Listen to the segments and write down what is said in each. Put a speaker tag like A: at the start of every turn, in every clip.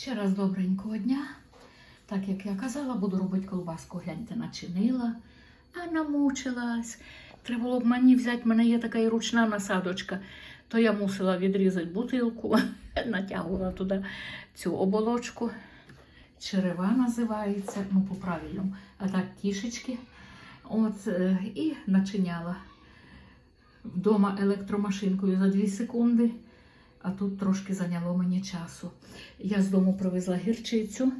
A: Ще раз добренького дня. Так як я казала, буду робити колбаску. Гляньте, начинила, а намучилась. Треба було б мені взяти, в мене є така і ручна насадочка, то я мусила відрізати бутилку, натягувала туди цю оболочку. Черева називається, ну по-правильному, а так кішечки. От, е, і начиняла вдома електромашинкою за 2 секунди, а тут трошки зайняло мені часу. Я з дому привезла гірчицю,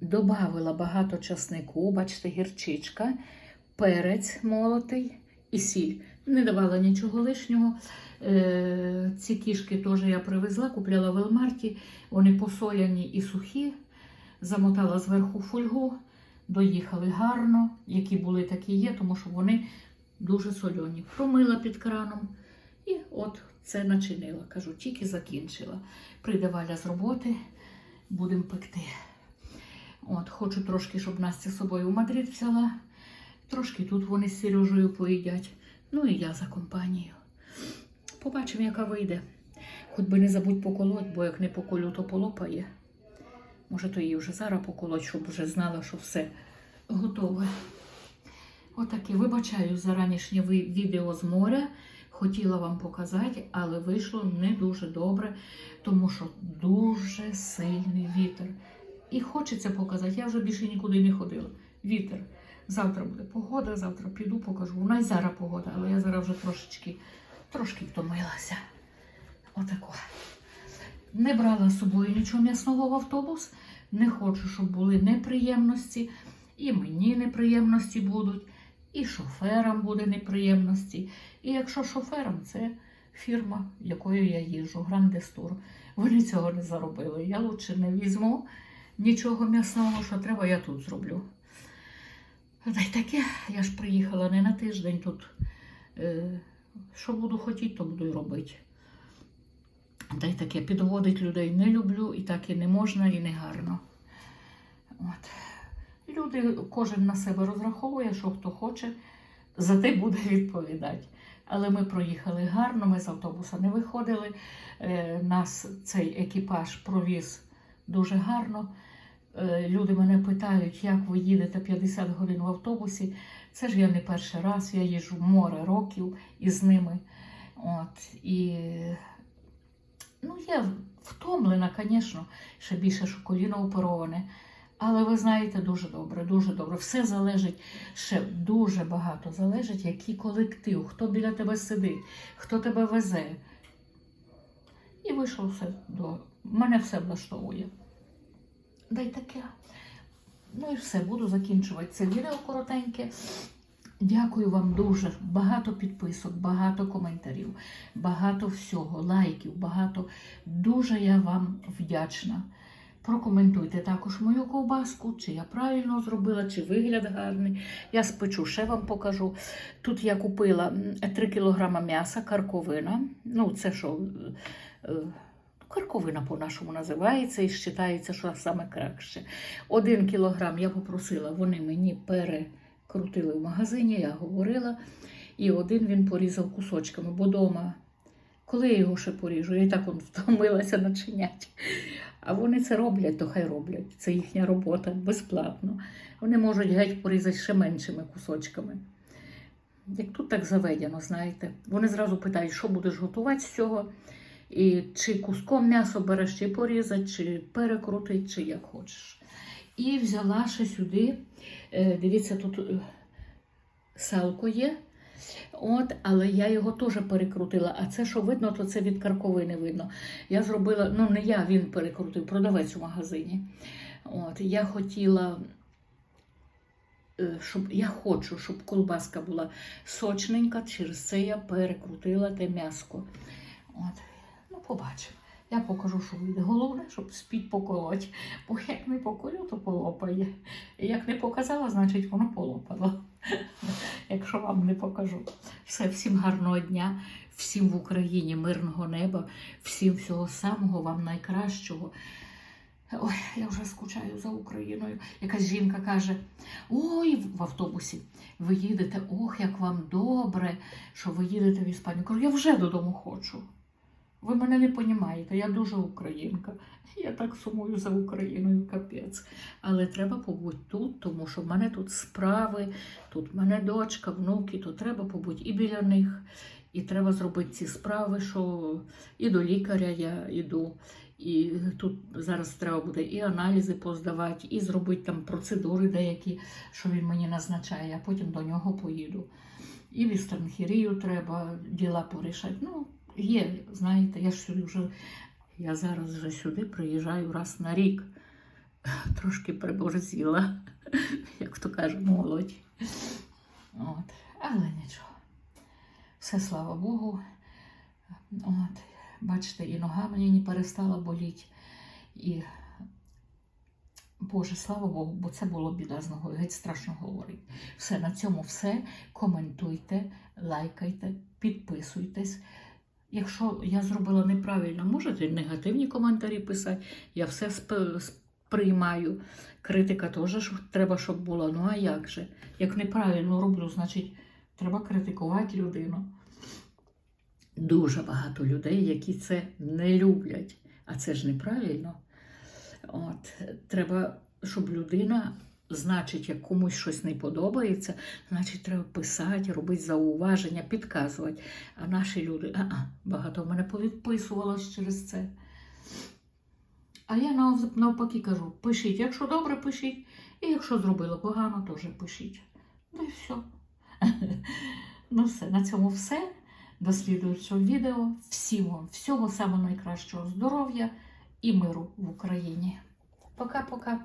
A: додавила багато часнику, бачите, гірчичка, перець молотий і сіль. Не давала нічого лишнього. Е, Ці кішки теж я привезла, купляла в Елмарті. Вони посоляні і сухі. Замотала зверху фольгу, доїхали гарно, які були, такі є, тому що вони дуже сольоні. Промила під краном і от це начинила. Кажу, тільки закінчила. Прийде Валя з роботи, будемо пекти. От, хочу трошки, щоб Настя з собою в Мадрид взяла. Трошки тут вони з Сережею поїдять. Ну і я за компанію. Побачимо, яка вийде. Хоч би не забудь поколоть, бо як не поколю, то полопає. Може, то її вже зараз поколоть, щоб вже знала, що все готове. Отаке, вибачаю за ранішнє відео з моря. Хотіла вам показати, але вийшло не дуже добре, тому що дуже сильний вітер. І хочеться показати, я вже більше нікуди не ходила. Вітер. Завтра буде погода, завтра піду, покажу. Вона й зараз погода, але я зараз вже трошечки, трошки втомилася. Отако. Не брала з собою нічого м'ясного в автобус. Не хочу, щоб були неприємності. І мені неприємності будуть, і шоферам буде неприємності. І якщо шоферам, це фірма, якою я їжджу, Грандестур. Вони цього не заробили. Я лучше не візьму нічого м'ясного, що треба, я тут зроблю. Та й таке, я ж приїхала не на тиждень тут. Е, що буду хотіти, то буду й робити. Та й таке підводить людей не люблю, і так і не можна, і не гарно. От. Люди, кожен на себе розраховує, що хто хоче, за те буде відповідати. Але ми проїхали гарно, ми з автобуса не виходили. Е, Нас цей екіпаж провіз дуже гарно. Е, Люди мене питають, як ви їдете 50 годин в автобусі. Це ж я не перший раз, я їжджу море років із ними. От, і ну, я втомлена, звісно, ще більше, що коліно опероване. Але ви знаєте дуже добре, дуже добре. Все залежить, ще дуже багато залежить, який колектив, хто біля тебе сидить, хто тебе везе. І вийшло все до. Мене все влаштовує. Да й таке. Ну і все, буду закінчувати це відео коротеньке. Дякую вам дуже. Багато підписок, багато коментарів, багато всього, лайків, багато. Дуже я вам вдячна. Прокоментуйте також мою ковбаску, чи я правильно зробила, чи вигляд гарний. Я спечу, ще вам покажу. Тут я купила 3 кг м'яса, карковина. Ну, це що, е, е, карковина по-нашому називається і вважається, що саме краще. Один кілограм я попросила, вони мені перекрутили в магазині, я говорила. І один він порізав кусочками, бо дома, коли я його ще поріжу, я і так втомилася начиняти. А вони це роблять, то хай роблять. Це їхня робота безплатно. Вони можуть геть порізати ще меншими кусочками. Як тут так заведено, знаєте. Вони зразу питають, що будеш готувати з цього, і чи куском м'ясо береш, чи порізати, чи перекрутити, чи як хочеш. І взяла ще сюди, е, дивіться, тут е, салко є. От, але я його теж перекрутила. А це, що видно, то це від карковини видно. Я зробила, ну не я, він перекрутив, продавець у магазині. От, я хотіла, е, щоб я хочу, щоб колбаска була сочненька, через це я перекрутила те м'яско. От, ну, побачимо. Я покажу, що вийде. Головне, щоб спіть поколоть. Бо як не поколю, то полопає. І як не показала, значить воно полопало. Якщо вам не покажу. Все, всім гарного дня, всім в Україні мирного неба, всім всього самого вам найкращого. Ой, я вже скучаю за Україною. Якась жінка каже: Ой, в автобусі ви їдете, ох, як вам добре, що ви їдете в Іспанію. Кажу, я вже додому хочу. Ви мене не розумієте, я дуже українка. Я так сумую за Україною, капець. Але треба побути тут, тому що в мене тут справи, тут в мене дочка, внуки, то треба побути і біля них. І треба зробити ці справи, що і до лікаря я йду. І тут зараз треба буде і аналізи поздавати, і зробити там процедури деякі, що він мені назначає, а потім до нього поїду. І в Істанхірію треба діла порішати. Ну, є, знаєте, я ж вже, я зараз вже сюди приїжджаю раз на рік. Трошки приборзіла, як то каже, молодь. От. Але нічого. Все слава Богу. От. Бачите, і нога мені не перестала боліти. І Боже, слава Богу, бо це було біда з ногою, геть страшно говорити. Все, на цьому все. Коментуйте, лайкайте, підписуйтесь. Якщо я зробила неправильно, можете негативні коментарі писати. Я все сприймаю. Критика теж треба, щоб була. Ну а як же? Як неправильно роблю, значить треба критикувати людину. Дуже багато людей, які це не люблять. А це ж неправильно. От, треба, щоб людина, значить, як комусь щось не подобається, значить, треба писати, робити зауваження, підказувати. А наші люди, а, багато в мене повідписувалось через це. А я навпаки кажу: пишіть, якщо добре, пишіть, і якщо зробили погано, теж пишіть. Ну і все. Ну все, на цьому все. До слідуючого відео. Всім вам всього самого найкращого здоров'я і миру в Україні. Пока-пока.